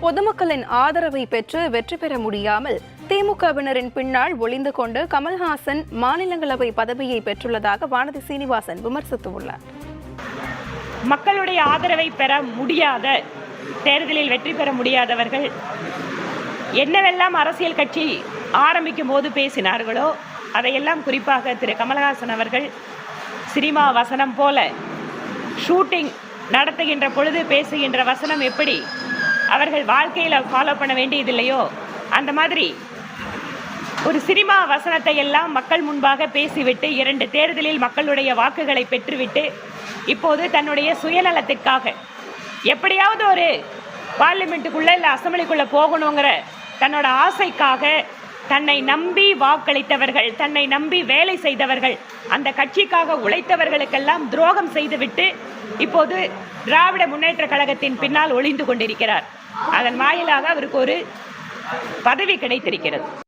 பொதுமக்களின் ஆதரவை பெற்று வெற்றி பெற முடியாமல் திமுகவினரின் பின்னால் ஒளிந்து கொண்டு கமல்ஹாசன் மாநிலங்களவை பதவியை பெற்றுள்ளதாக வானதி சீனிவாசன் விமர்சித்துள்ளார். மக்களுடைய ஆதரவை பெற முடியாத தேர்தலில் வெற்றி பெற முடியாதவர்கள் என்னவெல்லாம் அரசியல் கட்சி ஆரம்பிக்கும் போது பேசினார்களோ அதையெல்லாம் குறிப்பாக திரு கமலஹாசன் அவர்கள் சினிமா வசனம் போல ஷூட்டிங் நடத்துகின்ற பொழுது பேசுகின்ற வசனம் எப்படி அவர்கள் வாழ்க்கையில் ஃபாலோ பண்ண வேண்டியதில்லையோ அந்த மாதிரி ஒரு சினிமா வசனத்தை எல்லாம் மக்கள் முன்பாக பேசிவிட்டு இரண்டு தேர்தலில் மக்களுடைய வாக்குகளை பெற்றுவிட்டு இப்போது தன்னுடைய சுயநலத்திற்காக எப்படியாவது ஒரு பார்லிமெண்ட்டுக்குள்ளே இல்லை அசம்பிளிக்குள்ளே போகணுங்கிற தன்னோட ஆசைக்காக தன்னை நம்பி வாக்களித்தவர்கள் தன்னை நம்பி வேலை செய்தவர்கள் அந்த கட்சிக்காக உழைத்தவர்களுக்கெல்லாம் துரோகம் செய்துவிட்டு இப்போது திராவிட முன்னேற்ற கழகத்தின் பின்னால் ஒளிந்து கொண்டிருக்கிறார். அதன் வாயிலாக அவருக்கு ஒரு பதவி கிடைத்திருக்கிறது.